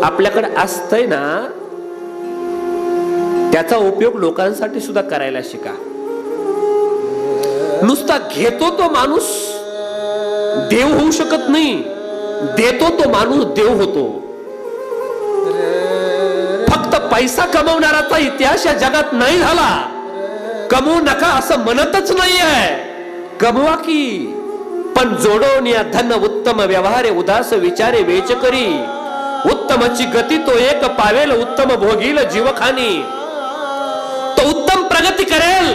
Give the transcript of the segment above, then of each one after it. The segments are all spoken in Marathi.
आपल्याकडे असतंय ना त्याचा उपयोग लोकांसाठी सुद्धा करायला शिका. नुसता घेतो तो माणूस देव होऊ शकत नाही. देतो तो माणूस देव होतो. फक्त पैसा कमवणाराचा इतिहास या जगात नाही झाला. कमवू नका असं म्हणतच नाही आहे कमवा की. पण जोडवून या धन उत्तम व्यवहारे उदास विचारे वेच करी उत्तमची गती तो एक पावेल उत्तम भोगील जीवखानी. तो उत्तम प्रगती करेल.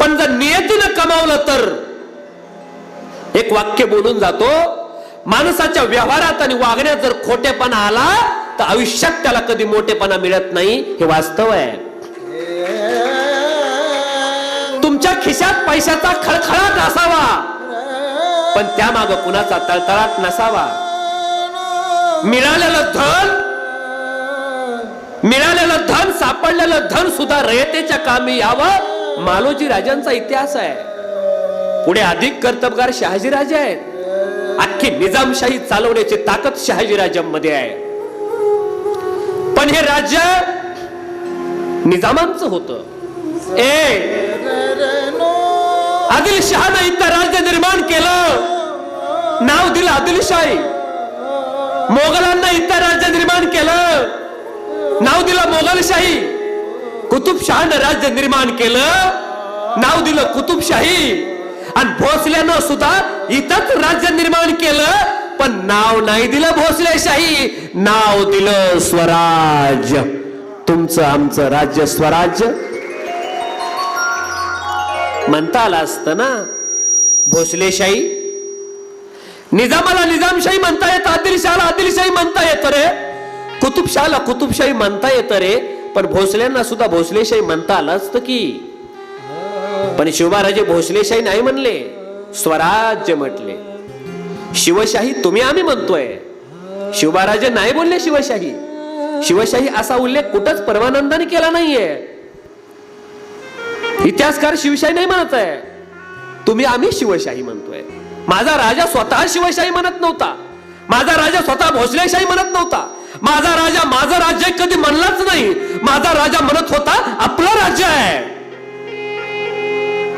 पण जर नियतीनं कमावलं तर एक वाक्य बोलून जातो माणसाच्या व्यवहारात आणि वागण्यात जर खोटेपणा आला तर आयुष्यात त्याला कधी मोठेपणा मिळत नाही हे वास्तव आहे. तुमच्या खिशात पैशाचा खळखळाट असावा पण त्यामाग कुणाचा तळतळाट नसावा. मिळालेलं धन मिळालेलं धन सापडलेलं धन सुद्धा रयतेच्या कामी यावं. मालोजी राजांचा इतिहास आहे. पुढे अधिक कर्तबगार शहाजी राजे आहेत. अख्खी निजामशाही चालवण्याची ताकद शहाजी राजांमध्ये आहे. पण हे राज्य निजामांचं होतं. ए आदिलशहानं इथं राज्य निर्माण केलं. नाव दिलं आदिलशाही. मोगलांना इथं राज्य निर्माण केलं. नाव दिलं मोगलशाही. कुतुबशहानं राज्य निर्माण केलं. नाव दिलं कुतुबशाही. आणि भोसल्यानं सुद्धा इथंच राज्य निर्माण केलं. पण नाव नाही दिलं भोसलेशाही. नाव दिलं स्वराज्य. तुमचं आमचं राज्य स्वराज्य. म्हणता आलं असतं ना? भोसलेशाही. निजामाला निजामशाही म्हणता येत आदिलशहाला आदिलशाही म्हणता येत रे. कुतुबशहाला कुतुबशाही म्हणता येत रे. पण भोसल्यांना सुद्धा भोसलेशाही म्हणता आलं असतं की. पण शिवमहाराजे भोसलेशाही नाही म्हणले स्वराज्य म्हटले. शिवशाही तुम्ही आम्ही म्हणतोय. शिवमहाराजे नाही बोलले शिवशाही. शिवशाही असा उल्लेख कुठंच परमानंदाने केला नाहीये. इतिहासकार शिवशाही नाही म्हणत आहे. तुम्ही आम्ही शिवशाही म्हणतोय. माझा राजा स्वतः शिवशाही म्हणत नव्हता. माझा राजा स्वतः भोसलेशाही म्हणत नव्हता. माझा राजा माझं राज्य कधी म्हणलाच नाही. माझा राजा म्हणत होता आपलं राज्य आहे.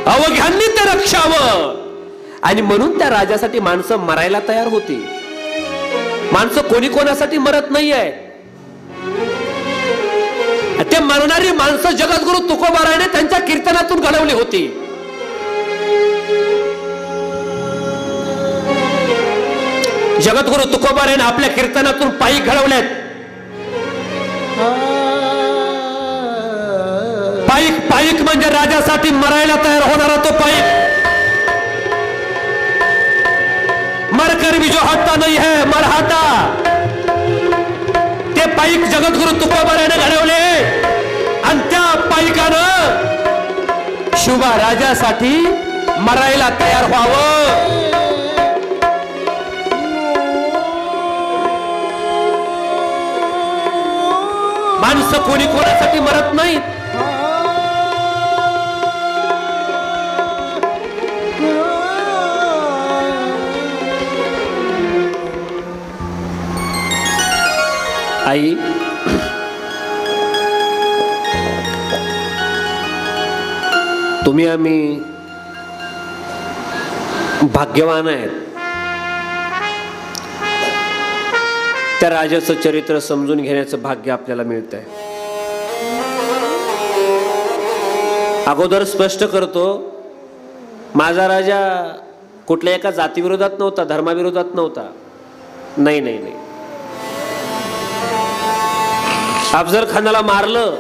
अवघ्यांनी ते रक्षावं. आणि म्हणून त्या राजासाठी माणसं मरायला तयार होती. माणसं कोणी कोणासाठी मरत नाहीये. ते मरणारी माणसं जगद्गुरु तुकोबारायने त्यांच्या कीर्तनातून घडवली होती. जगद्गुरु तुकोबाऱ्याने आपल्या कीर्तनातून पायी घडवल्यात. पाईक पाईक म्हणजे राजासाठी मरायला तयार होणारा तो पाईक मरकर भी जो हटता नाही है मरहाता ते पाईक जगद्गुरु तुकोबाऱ्याने घडवले. आणि त्या पाईकानं शुभा राजासाठी मरायला तयार व्हावं. माणसं कोणी कोणासाठी मरत नाहीत. आई तुम्ही आम्ही भाग्यवान आहेत. त्या राजाचं चरित्र समजून घेण्याचं भाग्य आपल्याला मिळत आहे अगोदर स्पष्ट करतो माझा राजा कुठल्या एका जातीविरोधात नव्हता धर्माविरोधात नव्हता. नाही नाही नाही. अफजल खानाला मारलं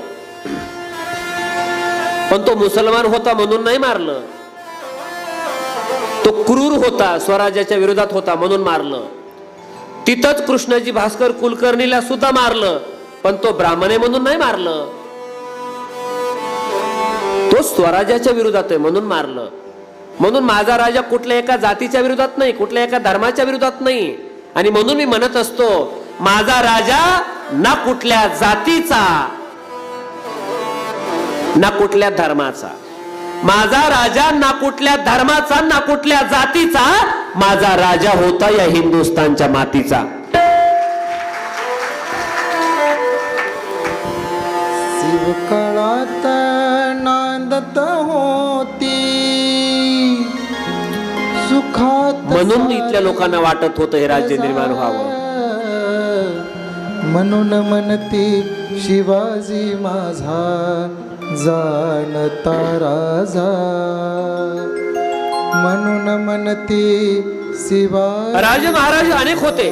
पण तो मुसलमान होता म्हणून नाही मारलं. तो क्रूर होता स्वराज्याच्या विरोधात होता म्हणून मारलं. तिथंच कृष्णाजी भास्कर कुलकर्णीला सुद्धा मारलं पण तो ब्राह्मणे म्हणून नाही मारलं. तो स्वराज्याच्या विरोधात आहे म्हणून मारलं. म्हणून माझा राजा कुठल्या एका जातीच्या विरोधात नाही कुठल्या एका धर्माच्या विरोधात नाही. आणि म्हणून मी म्हणत असतो माझा राजा ना कुठल्या जातीचा ना कुठल्या धर्माचा. माझा राजा ना कुठल्या धर्माचा ना कुठल्या जातीचा माझा राजा होता या हिंदुस्तानच्या मातीचा. शिवकळात नांदत होती. सुखात म्हणून इथल्या लोकांना वाटत होतं हे राज्य निर्माण व्हावं. म्हणून म्हणते शिवाजी माझा जाणता राजा. म्हणून म्हणते शिवा राजे महाराज अनेक होते.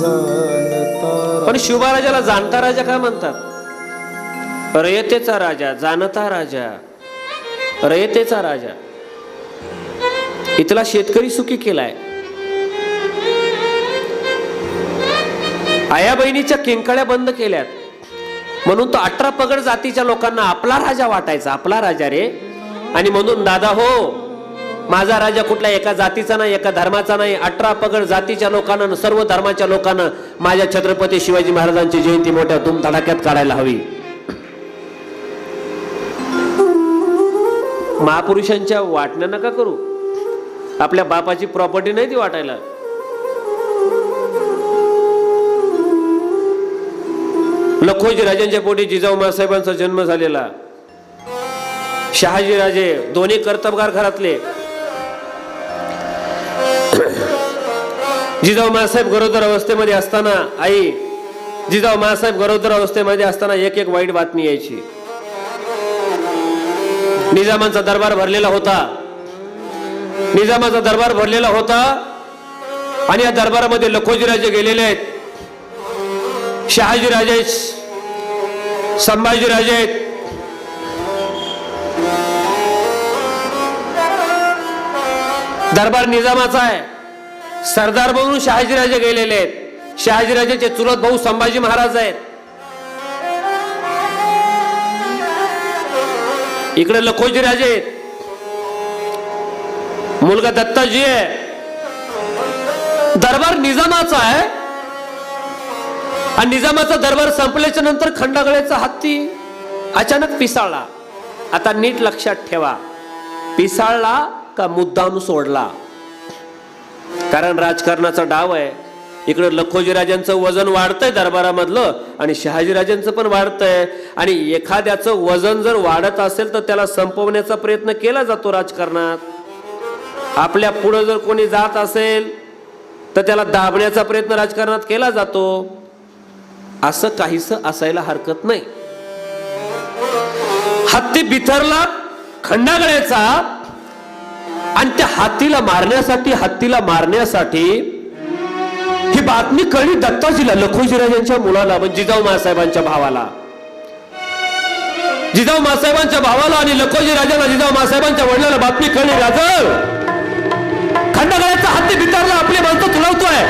जाणता पण शिवबाराजाला जाणता राजा काय म्हणतात? रयतेचा राजा जाणता राजा. रयतेचा राजा. इथला शेतकरी सुखी केलाय. आया बहिणीच्या किंकाळ्या बंद केल्यात. म्हणून तो अठरा पगड जातीच्या लोकांना आपला राजा वाटायचा. आपला राजा रे. आणि म्हणून दादा हो माझा राजा कुठल्या एका जातीचा नाही एका धर्माचा नाही. अठरा पगड जातीच्या लोकांना सर्व धर्माच्या लोकांना माझ्या छत्रपती शिवाजी महाराजांची जयंती मोठ्या धुमधडाक्यात काढायला हवी. महापुरुषांच्या वाटण्या नका करू. आपल्या बापाची प्रॉपर्टी नाही ती वाटायला. लखोजी राजांच्या पोटी जिजाऊ मासाहेबांचा जन्म झालेला. शहाजी राजे दोन्ही कर्तबगार घरातले. जिजाऊ मासाहेब गरोदर अवस्थेमध्ये असताना आई जिजाऊ मासाहेब गरोदर अवस्थेमध्ये असताना एक एक वाईट बातमी यायची. निजामांचा दरबार भरलेला होता. निजामाचा दरबार भरलेला होता आणि या दरबारामध्ये लखोजी राजे गेलेले आहेत. शहाजी राजे संभाजी राजे आहेत. दरबार निजामाचा आहे. सरदार म्हणून शहाजीराजे गेलेले आहेत. शहाजीराजेचे चुलत भाऊ संभाजी महाराज आहेत. इकडे लखोजी राजे आहेत. मुलगा दत्ताजी आहे. दरबार निजामाचा आहे. आणि निजामाचा दरबार संपल्याच्या नंतर खंडागळ्याचा हत्ती अचानक पिसाळला. आता नीट लक्षात ठेवा. पिसाळला का मुद्दाम सोडला? कारण राजकारणाचा डाव आहे. इकडे लखोजी राजांचं वजन वाढतंय दरबारामधलं आणि शहाजीराजांचं पण वाढतंय. आणि एखाद्याचं वजन जर वाढत असेल तर त्याला संपवण्याचा प्रयत्न केला जातो राजकारणात. आपल्या पुढं जर कोणी जात असेल तर त्याला दाबण्याचा प्रयत्न राजकारणात केला जातो. असं काहीस असायला हरकत नाही. हत्ती बिथरला खंडागळ्याचा आणि त्या हातीला मारण्यासाठी हत्तीला मारण्यासाठी ही बातमी कळली दत्ताजीला लखोजीराजांच्या मुलाला म्हणजे जिजाऊ मासाहेबांच्या भावाला. जिजाऊ मासाहेबांच्या भावाला आणि लखोजी राजाला जिजाऊ मासाहेबांच्या वडिलाला बातमी कळली राजव खंडागळ्याचा हत्ती बिथरला आपली माणसं तुलवतोय